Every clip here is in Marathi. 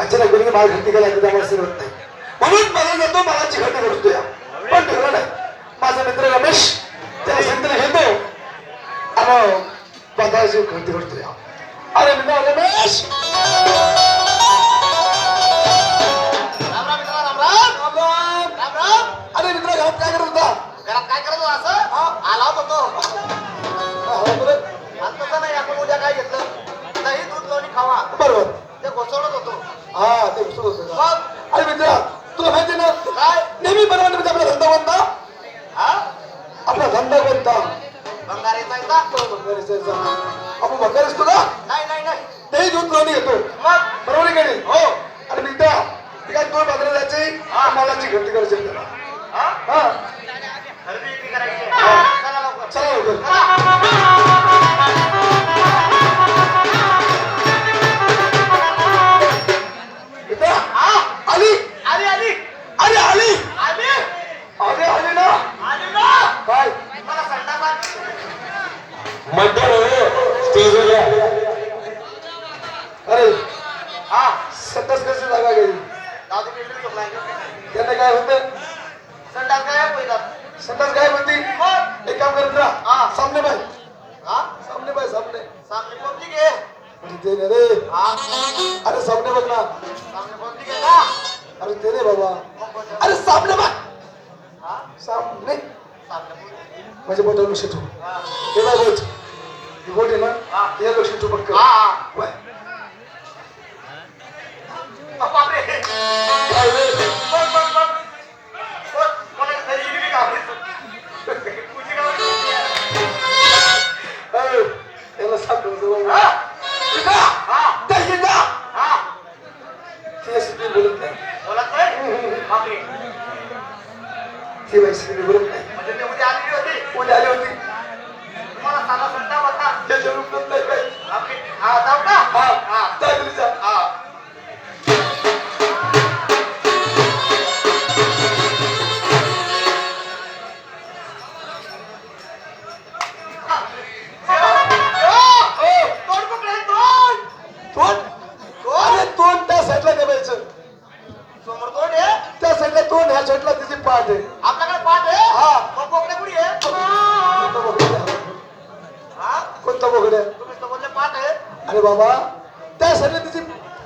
अचानक कोणी माल घरती गेला तर त्यामुळे सर होत नाही. म्हणून मला जातो मालाची खरेदी करतो या. पण ठरलं नाही. माझा मित्र रमेश त्याला संत्री घेतो आणि बाजाराची खरेदी करतो या. अरे मित्र रमेश! अरे मित्र घरात काय करत होता? घरात काय करत होता असं? आला होता तो. बरं. आणि तसं नाही आपण उद्या काय घेतलं? दही दूध लोणी खावा. बरोबर. होतो. हा ते होतं? मग? अरे मित्रा तुला माहिती ना? काय? नेहमी बनवणं म्हणजे आपला धंदा कोणता? हा? आपला धंदा कोणता? बंगारीचा येता भंगारीचा. आपण भंगार असतो का? नाही नाही नाही. तेही दूध लोणी घेतो. मग? बरोबर आहे हो. अरे मित्रा ती काय दोन बाजारात जायचे हा. मालाची खरेदी करायची हा? हा. खरेदी. चला लवकर. चला लवकर. अरे हा संडास कशी जागा गेली त्याने काय होतं? संडास काय संडास काय म्हणती एक काम करत हा. राहा सामने बाय हा? सामने बाय सामने. सामने पब्लिक आहे म्हणजे ते रे. हा? अरे सामने बघ ना. सामने पब्लिक आहे का अरे ते नाही बाबा. कोणतं? अरे सामने बघ. हा? सामने. बोटावर लक्ष ठेव. हा. हे बाय बोट हा. ना ते लक्ष ठेव पटकन. बाय. अ, बापरे काय रे? बघ बघ बघ बघ, कोणाला तरी इडी घाबरतो. तुझी गावाची इडी आहे. अरे, त्याला सांगतो बोलत नाही बोलत नाही? ती बाई बोलत नाही उद्या आली होती पाठ आहे. आपल्याकडे पाठ आहे? हा. मग कोकडे कुठे आहे? हा? कोणता बोगड्या तुम्ही तर बोलले पाठ आहे. अरे बाबा त्या तिची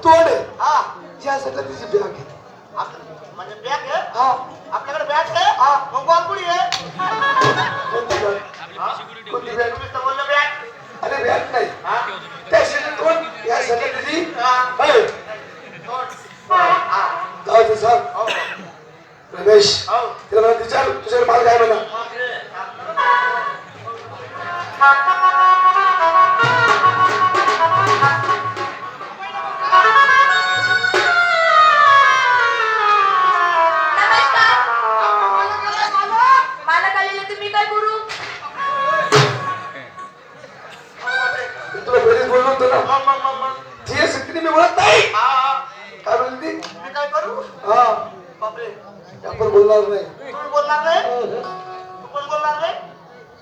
तोंड आहे. हा. त्या साईडला तिची बॅग आहे. आपलं- म्हणजे बॅग आहे? हा. आपल्याकडे बॅग आहे? हा. मग बॉल कुठे आहे? कोणती बॅग हा? कोणती बॅग तुम्ही तर बोलले बॅग अरे बॅग नाही. हा? त्या साईडला तोंड या साईडला तिची हा. आहे. तोंड हा जाऊ दे सांग हो रमेश हो. तिला म्हणा विचार तुझ्याकडे माल काय म्हणा. तुला पहिलेच बोललो होतो ना. ती आहे सक्तीने मी बोलत नाही हा हा. काय बोलली काय करू? हा. आपण बोलणार नाही. तुम्ही बोलणार नाही? तू पण बोलणार नाही?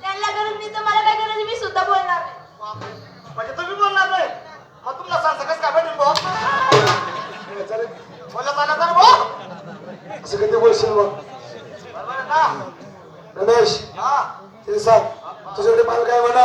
त्यांना गरज नाही तर मला काय गरज मी सुद्धा बोलणार नाही. म्हणजे तुम्ही बोलणार नाही? मग तुमला सांग सकस काय भेटेल भाऊ. बोलत आला तर भाऊ. असं कधी बोलशील मग? बरोबर आहे रमेश हा. तिथे सांग. तुझ्याकडे माल काय म्हणा?